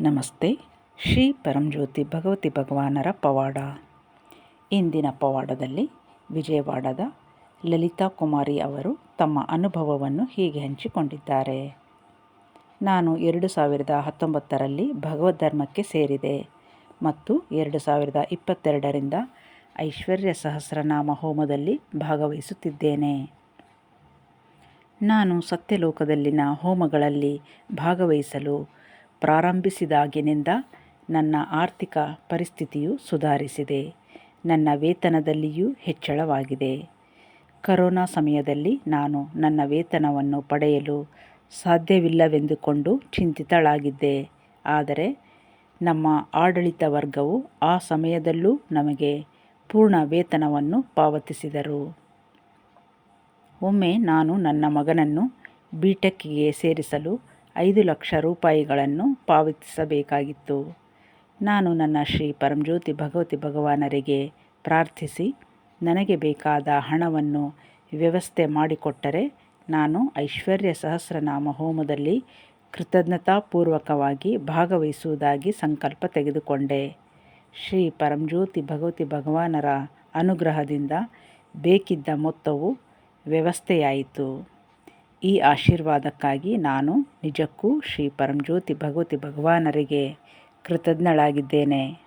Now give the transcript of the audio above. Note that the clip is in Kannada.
ನಮಸ್ತೆ. ಶ್ರೀ ಪರಂಜ್ಯೋತಿ ಭಗವತಿ ಭಗವಾನರ ಪವಾಡ. ಇಂದಿನ ಪವಾಡದಲ್ಲಿ ವಿಜಯವಾಡದ ಲಲಿತಾ ಕುಮಾರಿ ಅವರು ತಮ್ಮ ಅನುಭವವನ್ನು ಹೀಗೆ ಹಂಚಿಕೊಂಡಿದ್ದಾರೆ. ನಾನು ಎರಡು ಸಾವಿರದ ಹತ್ತೊಂಬತ್ತರಲ್ಲಿ ಭಗವದ್ ಧರ್ಮಕ್ಕೆ ಸೇರಿದೆ ಮತ್ತು ಎರಡು ಸಾವಿರದ ಇಪ್ಪತ್ತೆರಡರಿಂದ ಐಶ್ವರ್ಯ ಸಹಸ್ರನಾಮ ಹೋಮದಲ್ಲಿ ಭಾಗವಹಿಸುತ್ತಿದ್ದೇನೆ. ನಾನು ಸತ್ಯಲೋಕದಲ್ಲಿನ ಹೋಮಗಳಲ್ಲಿ ಭಾಗವಹಿಸಲು ಪ್ರಾರಂಭಿಸಿದಾಗಿನಿಂದ ನನ್ನ ಆರ್ಥಿಕ ಪರಿಸ್ಥಿತಿಯು ಸುಧಾರಿಸಿದೆ. ನನ್ನ ವೇತನದಲ್ಲಿಯೂ ಹೆಚ್ಚಳವಾಗಿದೆ. ಕರೋನಾ ಸಮಯದಲ್ಲಿ ನಾನು ನನ್ನ ವೇತನವನ್ನು ಪಡೆಯಲು ಸಾಧ್ಯವಿಲ್ಲವೆಂದುಕೊಂಡು ಚಿಂತಿತಳಾಗಿದ್ದೆ. ಆದರೆ ನಮ್ಮ ಆಡಳಿತ ವರ್ಗವು ಆ ಸಮಯದಲ್ಲೂ ನಮಗೆ ಪೂರ್ಣ ವೇತನವನ್ನು ಪಾವತಿಸಿದರು. ಒಮ್ಮೆ ನಾನು ನನ್ನ ಮಗನನ್ನು ಬಿ ಟೆಕ್ಗೆ ಸೇರಿಸಲು ಐದು ಲಕ್ಷ ರೂಪಾಯಿಗಳನ್ನು ಪಾವತಿಸಬೇಕಾಗಿತ್ತು. ನಾನು ನನ್ನ ಶ್ರೀ ಪರಂಜ್ಯೋತಿ ಭಗವತಿ ಭಗವಾನರಿಗೆ ಪ್ರಾರ್ಥಿಸಿ, ನನಗೆ ಬೇಕಾದ ಹಣವನ್ನು ವ್ಯವಸ್ಥೆ ಮಾಡಿಕೊಟ್ಟರೆ ನಾನು ಐಶ್ವರ್ಯ ಸಹಸ್ರನಾಮ ಹೋಮದಲ್ಲಿ ಕೃತಜ್ಞತಾಪೂರ್ವಕವಾಗಿ ಭಾಗವಹಿಸುವುದಾಗಿ ಸಂಕಲ್ಪ ತೆಗೆದುಕೊಂಡೆ. ಶ್ರೀ ಪರಂಜ್ಯೋತಿ ಭಗವತಿ ಭಗವಾನರ ಅನುಗ್ರಹದಿಂದ ಬೇಕಿದ್ದ ಮೊತ್ತವು ವ್ಯವಸ್ಥೆಯಾಯಿತು. ಈ ಆಶೀರ್ವಾದಕ್ಕಾಗಿ ನಾನು ನಿಜಕ್ಕೂ ಶ್ರೀ ಪರಂಜ್ಯೋತಿ ಭಗವತಿ ಭಗವಾನರಿಗೆ ಕೃತಜ್ಞಳಾಗಿದ್ದೇನೆ.